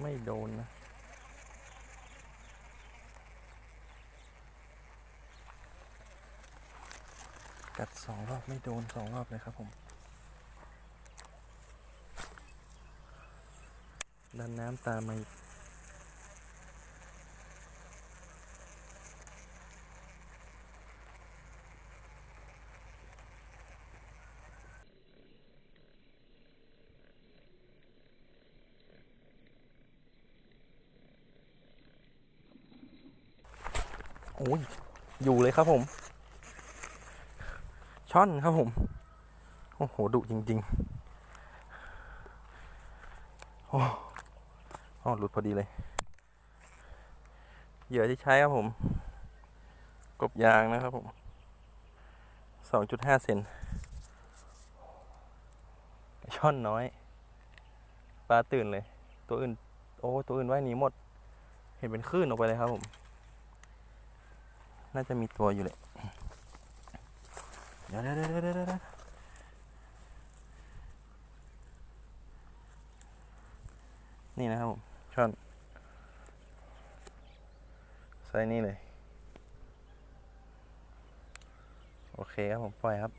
ไม่โดนนะ กัดสองรอบไม่โดนสองรอบเลยครับผม ดันน้ำตามมาอีก โอ้ยอยู่เลยครับผม ช่อนครับผม โอ้โหดุจริง ๆ โอ้อหลุดพอดีเลย เหยื่อที่ใช้ครับผม กบยางนะครับผม สองจุดห้าเซนช่อนน้อย ปลาตื่นเลย ตัวอื่น โอ้ ตัวอื่นว่ายหนีหมด เห็นเป็นคลื่นออกไปเลยครับผม น่าจะมีตัวอยู่เลยเดี๋ยวเดี๋ยวเดี๋ยวเดี๋ยวเดี๋ยวนี่นะครับผมช่อนใส่นี่เลย โอเคครับผมปล่อยครับ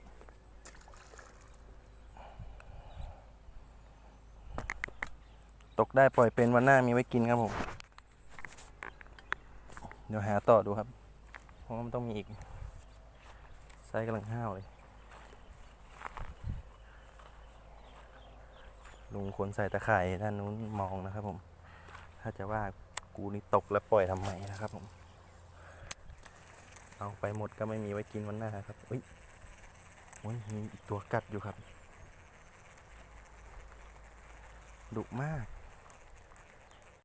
ตกได้ปล่อยเป็นวันหน้ามีไว้กินครับผม เดี๋ยวหาต่อดูครับ เพราะมันต้องมีอีกไซส์กำลังห้าวเลย ลุงคนใส่ตะข่ายด้านนู้นมองนะครับผม ถ้าจะว่ากูนี่ตกแล้วปล่อยทำไมนะครับผม เอาไปหมดก็ไม่มีไว้กินวันหน้าครับอุ้ยโอ้ยมีอีกตัวกัดอยู่ครับ ดุมาก